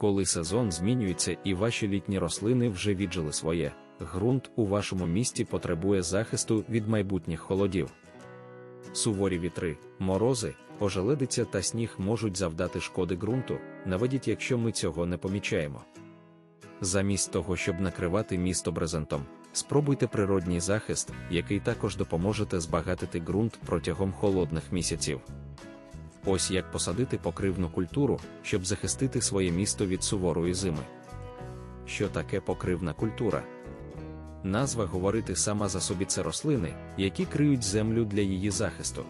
Коли сезон змінюється і ваші літні рослини вже віджили своє, ґрунт у вашому місті потребує захисту від майбутніх холодів. Суворі вітри, морози, ожеледиця та сніг можуть завдати шкоди ґрунту, наведіть, якщо ми цього не помічаємо. Замість того, щоб накривати місто брезентом, спробуйте природній захист, який також допоможете збагатити ґрунт протягом холодних місяців. Ось як посадити покривну культуру, щоб захистити своє місто від суворої зими. Що таке покривна культура? Назва говорити сама за собі це рослини, які криють землю для її захисту.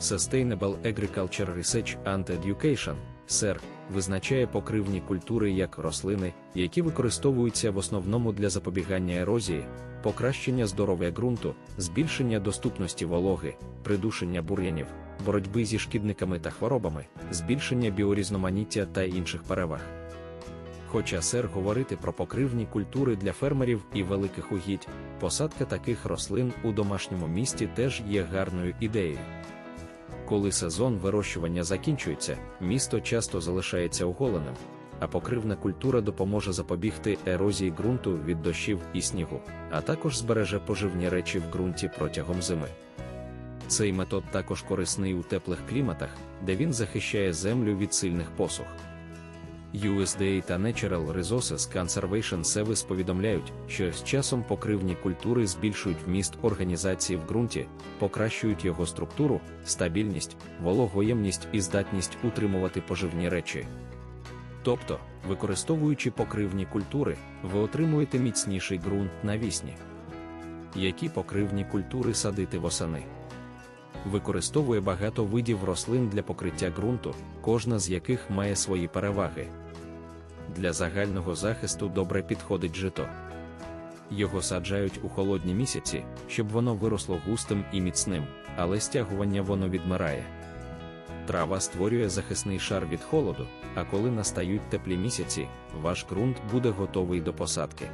Sustainable Agriculture Research and Education SER, визначає покривні культури як рослини, які використовуються в основному для запобігання ерозії, покращення здоров'я ґрунту, збільшення доступності вологи, придушення бур'янів, боротьби зі шкідниками та хворобами, збільшення біорізноманіття та інших переваг. Хоча сер говорити про покривні культури для фермерів і великих угідь, посадка таких рослин у домашньому місті теж є гарною ідеєю. Коли сезон вирощування закінчується, місто часто залишається оголеним, а покривна культура допоможе запобігти ерозії ґрунту від дощів і снігу, а також збереже поживні речі в ґрунті протягом зими. Цей метод також корисний у теплих кліматах, де він захищає землю від сильних посух. USDA та Natural Resources Conservation Service повідомляють, що з часом покривні культури збільшують вміст організації в ґрунті, покращують його структуру, стабільність, вологоємність і здатність утримувати поживні речі. Тобто, використовуючи покривні культури, ви отримуєте міцніший ґрунт навісні. Які покривні культури садити восени? Використовує багато видів рослин для покриття ґрунту, кожна з яких має свої переваги. Для загального захисту добре підходить жито. Його саджають у холодні місяці, щоб воно виросло густим і міцним, але стягування воно відмирає. Трава створює захисний шар від холоду, а коли настають теплі місяці, ваш ґрунт буде готовий до посадки.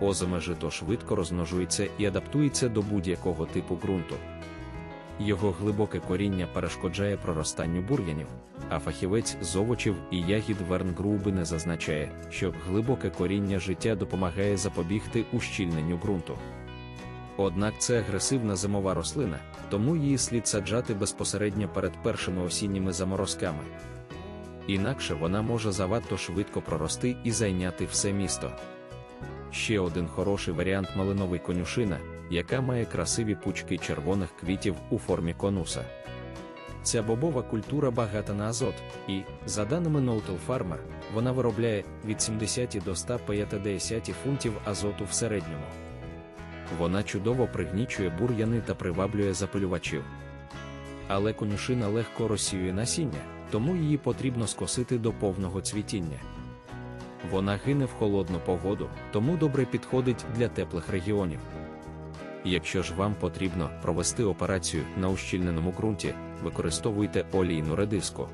Озиме жито швидко розмножується і адаптується до будь-якого типу ґрунту. Його глибоке коріння перешкоджає проростанню бур'янів, а фахівець з овочів і ягід Верн Грубине зазначає, що глибоке коріння життя допомагає запобігти ущільненню ґрунту. Однак це агресивна зимова рослина, тому її слід саджати безпосередньо перед першими осінніми заморозками. Інакше вона може завадто швидко прорости і зайняти все місто. Ще один хороший варіант малиновий конюшина, яка має красиві пучки червоних квітів у формі конуса. Ця бобова культура багата на азот, і, за даними Notel Farmer, вона виробляє від 70 до 150 фунтів азоту в середньому. Вона чудово пригнічує бур'яни та приваблює запилювачів. Але конюшина легко розсіює насіння, тому її потрібно скосити до повного цвітіння. Вона гине в холодну погоду, тому добре підходить для теплих регіонів. Якщо ж вам потрібно провести операцію на ущільненому ґрунті, використовуйте олійну редиску.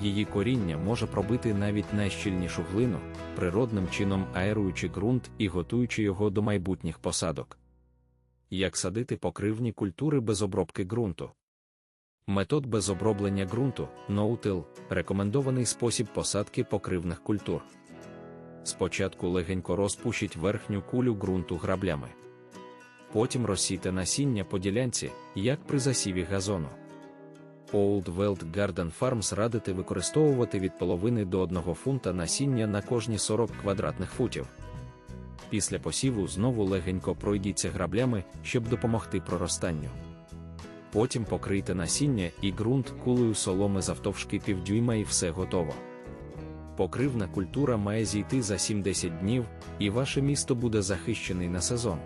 Її коріння може пробити навіть найщільнішу глину, природним чином аеруючи ґрунт і готуючи його до майбутніх посадок. Як садити покривні культури без обробки ґрунту? Метод безоброблення ґрунту no-till – рекомендований спосіб посадки покривних культур. Спочатку легенько розпушіть верхню кулю ґрунту граблями. Потім розсійте насіння по ділянці, як при засіві газону. Old World Garden Farms радити використовувати від половини до 1 фунта насіння на кожні 40 квадратних футів. Після посіву знову легенько пройдіться граблями, щоб допомогти проростанню. Потім покрийте насіння і ґрунт кулею соломи завтовшки півдюйма і все готово. Покривна культура має зійти за 7-10 днів, і ваше місто буде захищений на сезон.